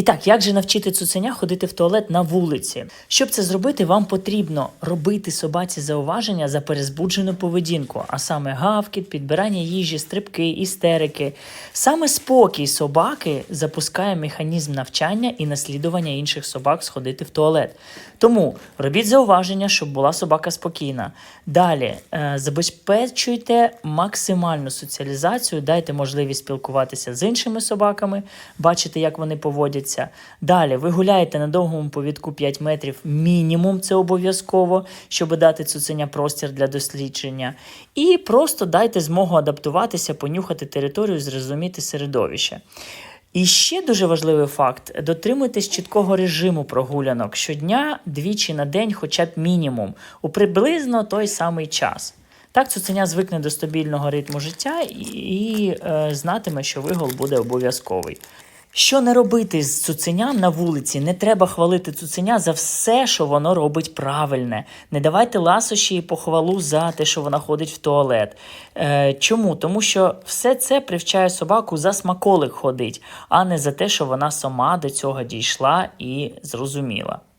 І так, як же навчити цуценя ходити в туалет на вулиці? Щоб це зробити, вам потрібно робити собаці зауваження за перезбуджену поведінку, а саме гавкіт, підбирання їжі, стрибки, істерики. Саме спокій собаки запускає механізм навчання і наслідування інших собак сходити в туалет. Тому робіть зауваження, щоб була собака спокійна. Далі е, забезпечуйте максимальну соціалізацію, дайте можливість спілкуватися з іншими собаками, бачити, як вони поводяться. Далі ви гуляєте на довгому повідку 5 метрів, мінімум це обов'язково, щоб дати цуценя простір для дослідження. І просто дайте змогу адаптуватися, понюхати територію, зрозуміти середовище. І ще дуже важливий факт: дотримуйтесь чіткого режиму прогулянок щодня, двічі на день, хоча б мінімум, у приблизно той самий час. Так цуценя звикне до стабільного ритму життя і, і е, знатиме, що вигул буде обов'язковий. Що не робити з цуценям на вулиці? Не треба хвалити цуценя за все, що воно робить правильне. Не давайте ласощі і похвалу за те, що вона ходить в туалет. Е, чому? Тому що все це привчає собаку за смаколик ходить, а не за те, що вона сама до цього дійшла і зрозуміла.